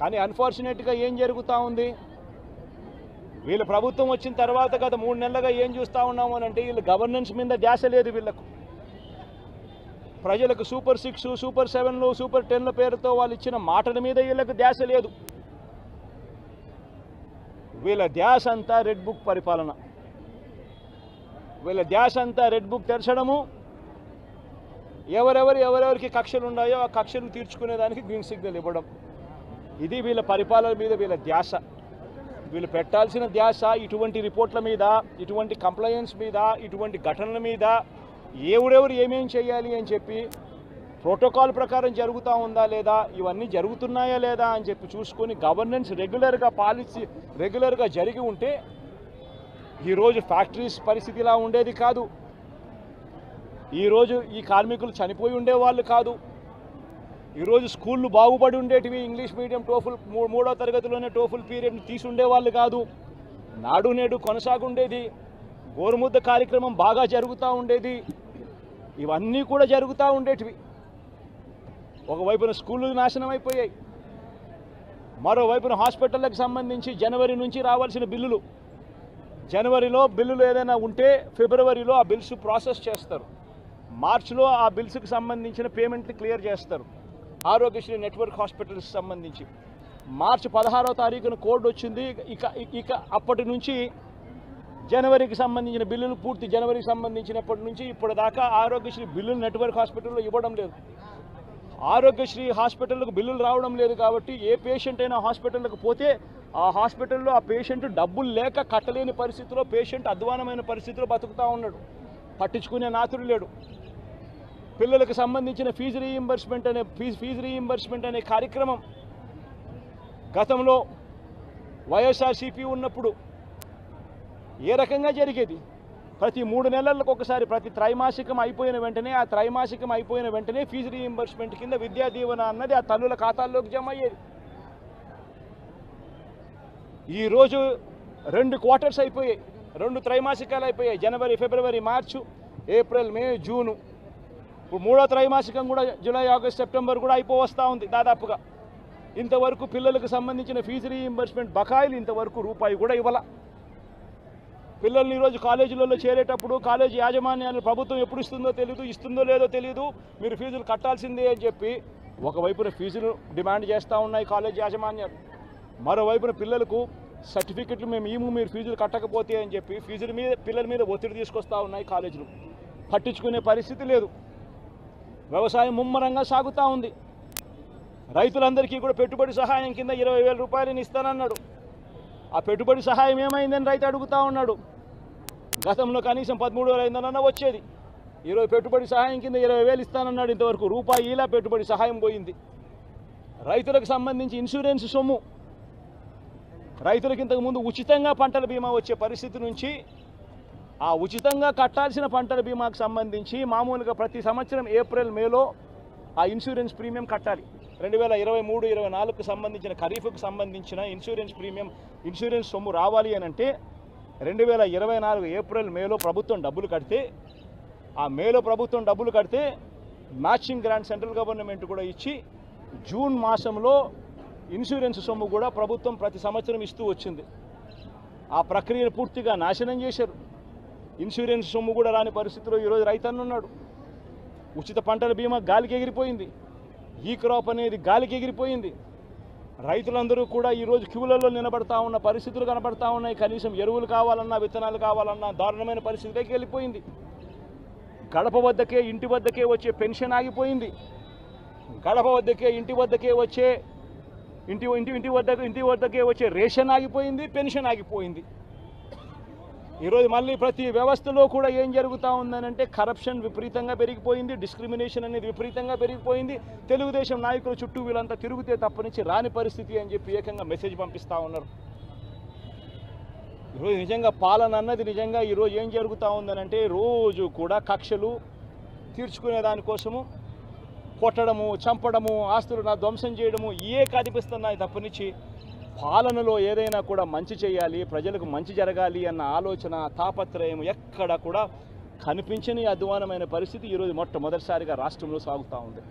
కానీ అన్ఫార్చునేట్గా ఏం జరుగుతూ ఉంది? వీళ్ళ ప్రభుత్వం వచ్చిన తర్వాత గత మూడు నెలలుగా ఏం చూస్తూ ఉన్నాము అని అంటే వీళ్ళ గవర్నెన్స్ మీద ధ్యాస లేదు వీళ్ళకు. ప్రజలకు సూపర్ సిక్స్ సూపర్ సెవెన్లు సూపర్ టెన్ల పేరుతో వాళ్ళు ఇచ్చిన మాటల మీద వీళ్ళకు ధ్యాస లేదు. వీళ్ళ ధ్యాస అంతా రెడ్ బుక్ పరిపాలన. వీళ్ళ ధ్యాస అంతా రెడ్ బుక్ తెరచడము. ఎవరెవరు ఎవరెవరికి కక్షలు ఉన్నాయో ఆ కక్షలు తీర్చుకునేదానికి గ్రీన్ సిగ్నల్ ఇవ్వడం. ఇది వీళ్ళ పరిపాలన మీద వీళ్ళ ధ్యాస. వీళ్ళు పెట్టాల్సిన ధ్యాస ఇటువంటి రిపోర్ట్ల మీద ఇటువంటి కంప్లైంట్స్ మీద ఇటువంటి ఘటనల మీద ఎవరెవరు ఏమేం చేయాలి అని చెప్పి ప్రోటోకాల్ ప్రకారం జరుగుతూ ఉందా లేదా ఇవన్నీ జరుగుతున్నాయా లేదా అని చెప్పి చూసుకొని గవర్నెన్స్ రెగ్యులర్గా పాలసీ రెగ్యులర్గా జరిగి ఉంటే ఈరోజు ఫ్యాక్టరీస్ పరిస్థితి ఇలా ఉండేది కాదు. ఈరోజు ఈ కార్మికులు చనిపోయి ఉండేవాళ్ళు కాదు. ఈరోజు స్కూళ్ళు బాగుపడి ఉండేటివి ఇంగ్లీష్ మీడియం టోఫుల్ మూడో తరగతిలోనే టోఫుల్ పీరియడ్ని తీసుండేవాళ్ళు కాదు. నాడు నేడు కొనసాగుండేది. గోరుముద్ద కార్యక్రమం బాగా జరుగుతూ ఉండేది. ఇవన్నీ కూడా జరుగుతూ ఉండేటివి. ఒకవైపున స్కూళ్ళు నాశనం అయిపోయాయి మరోవైపున హాస్పిటళ్ళకు సంబంధించి జనవరి నుంచి రావాల్సిన బిల్లులు. జనవరిలో బిల్లులు ఏదైనా ఉంటే ఫిబ్రవరిలో ఆ బిల్స్ ప్రాసెస్ చేస్తారు. మార్చిలో ఆ బిల్స్కి సంబంధించిన పేమెంట్లు క్లియర్ చేస్తారు. ఆరోగ్యశ్రీ నెట్వర్క్ హాస్పిటల్స్ సంబంధించి. మార్చి పదహారవ తారీఖున కోడ్ వచ్చింది. ఇక ఇక అప్పటి నుంచి జనవరికి సంబంధించిన బిల్లులు పూర్తి జనవరికి సంబంధించినప్పటి నుంచి ఇప్పటి దాకా ఆరోగ్యశ్రీ బిల్లులు నెట్వర్క్ హాస్పిటల్లో ఇవ్వడం లేదు. ఆరోగ్యశ్రీ హాస్పిటల్కు బిల్లులు రావడం లేదు కాబట్టి ఏ పేషెంట్ అయినా హాస్పిటల్కి పోతే ఆ హాస్పిటల్లో ఆ పేషెంట్ డబ్బులు లేక కట్టలేని పరిస్థితిలో పేషెంట్ అధ్వానమైన పరిస్థితిలో బతుకుతూ ఉన్నాడు. పట్టించుకునే నాతుడు లేడు. పిల్లలకు సంబంధించిన ఫీజు రీఇంబర్స్మెంట్ అనే ఫీజు ఫీజు రీయింబర్స్మెంట్ అనే కార్యక్రమం గతంలో వైఎస్ఆర్సీపీ ఉన్నప్పుడు ఏ రకంగా జరిగేది? ప్రతి మూడు నెలలకు ఒకసారి ప్రతి త్రైమాసికం అయిపోయిన వెంటనే ఆ త్రైమాసికం అయిపోయిన వెంటనే ఫీజు రీఇంబర్స్మెంట్ కింద విద్యా దీవెన అన్నది ఆ తల్లుల ఖాతాల్లోకి జమ అయ్యేది. ఈరోజు రెండు క్వార్టర్స్ అయిపోయాయి రెండు త్రైమాసికాలు అయిపోయాయి జనవరి ఫిబ్రవరి మార్చు ఏప్రిల్ మే జూను. ఇప్పుడు మూడో త్రైమాసికం కూడా జూలై ఆగస్ట్ సెప్టెంబర్ కూడా అయిపోవస్తూ ఉంది దాదాపుగా. ఇంతవరకు పిల్లలకు సంబంధించిన ఫీజు రీఇంబర్స్మెంట్ బకాయిలు ఇంతవరకు రూపాయి కూడా ఇవ్వాల. పిల్లల్ని ఈరోజు కాలేజీలలో చేరేటప్పుడు కాలేజీ యాజమాన్యాలు ప్రభుత్వం ఎప్పుడు ఇస్తుందో తెలియదు ఇస్తుందో లేదో తెలియదు మీరు ఫీజులు కట్టాల్సిందే అని చెప్పి ఒకవైపున ఫీజులు డిమాండ్ చేస్తూ ఉన్నాయి కాలేజీ యాజమాన్యాలు. మరోవైపున పిల్లలకు సర్టిఫికెట్లు మేము ఏమో మీరు ఫీజులు కట్టకపోతే అని చెప్పి ఫీజుల మీద పిల్లల మీద ఒత్తిడి తీసుకొస్తూ ఉన్నాయి కాలేజీలు. పట్టించుకునే పరిస్థితి లేదు. వ్యవసాయం ముమ్మరంగా సాగుతూ ఉంది. రైతులందరికీ కూడా పెట్టుబడి సహాయం కింద ఇరవై వేల రూపాయలని ఇస్తానన్నాడు. ఆ పెట్టుబడి సహాయం ఏమైందని రైతు అడుగుతా ఉన్నాడు. గతంలో కనీసం పదమూడు వేల ఐదు వచ్చేది. ఈరోజు పెట్టుబడి సహాయం కింద ఇరవై వేలు ఇస్తానన్నాడు ఇంతవరకు. రూపాయి ఇలా పెట్టుబడి సహాయం పోయింది. రైతులకు సంబంధించి ఇన్సూరెన్స్ సొమ్ము. రైతులకు ఇంతకుముందు ఉచితంగా పంటల బీమా వచ్చే పరిస్థితి నుంచి ఆ ఉచితంగా కట్టాల్సిన పంటల బీమాకు సంబంధించి మామూలుగా ప్రతి సంవత్సరం ఏప్రిల్ మేలో ఆ ఇన్సూరెన్స్ ప్రీమియం కట్టాలి. రెండు వేల ఇరవై మూడు ఇరవై నాలుగుకు సంబంధించిన ఖరీఫ్కు సంబంధించిన ఇన్సూరెన్స్ ప్రీమియం ఇన్సూరెన్స్ సొమ్ము రావాలి అని అంటే రెండు వేల ఇరవై నాలుగు ఏప్రిల్ మేలో ప్రభుత్వం డబ్బులు కడితే ఆ మేలో ప్రభుత్వం డబ్బులు కడితే మ్యాచింగ్ గ్రాంట్ సెంట్రల్ గవర్నమెంట్ కూడా ఇచ్చి జూన్ మాసంలో ఇన్సూరెన్స్ సొమ్ము కూడా ప్రభుత్వం ప్రతి సంవత్సరం ఇస్తూ వచ్చింది. ఆ ప్రక్రియను పూర్తిగా నాశనం చేశారు. ఇన్సూరెన్స్ సొమ్ము కూడా రాని పరిస్థితిలో ఈరోజు రైతన్న ఉన్నాడు. ఉచిత పంటల బీమా గాలికి ఎగిరిపోయింది. ఈ క్రాప్ అనేది గాలికి ఎగిరిపోయింది. రైతులందరూ కూడా ఈరోజు క్యూలలో నిలబడతా ఉన్న పరిస్థితులు కనబడతా ఉన్నాయి. కనీసం ఎరువులు కావాలన్నా విత్తనాలు కావాలన్నా దారుణమైన పరిస్థితిలోకి వెళ్ళిపోయింది. గడప వద్దకే ఇంటి వద్దకే వచ్చే పెన్షన్ ఆగిపోయింది. గడప వద్దకే ఇంటి వద్దకే వచ్చే ఇంటి ఇంటి ఇంటి వద్దకు ఇంటి వద్దకే వచ్చే రేషన్ ఆగిపోయింది పెన్షన్ ఆగిపోయింది. ఈరోజు మళ్ళీ ప్రతి వ్యవస్థలో కూడా ఏం జరుగుతూ ఉందనంటే కరప్షన్ విపరీతంగా పెరిగిపోయింది డిస్క్రిమినేషన్ అనేది విపరీతంగా పెరిగిపోయింది. తెలుగుదేశం నాయకుల చుట్టూ వీళ్ళంతా తిరుగుతే తప్పనించి రాని పరిస్థితి అని చెప్పి ఏకంగా మెసేజ్ పంపిస్తూ ఉన్నారు. ఈరోజు నిజంగా పాలన అన్నది నిజంగా ఈరోజు ఏం జరుగుతూ ఉందనంటే రోజు కూడా కక్షలు తీర్చుకునే దానికోసము కొట్టడము చంపడము ఆస్తులు నా ధ్వంసం చేయడము ఏ కనిపిస్తున్నాయి తప్పనిచ్చి పాలనలో ఏదైనా కూడా మంచి చేయాలి ప్రజలకు మంచి జరగాలి అన్న ఆలోచన తాపత్రయం ఎక్కడ కూడా కనిపించని అధ్వానమైన పరిస్థితి ఈరోజు మొట్టమొదటిసారిగా రాష్ట్రంలో సాగుతూ ఉంది.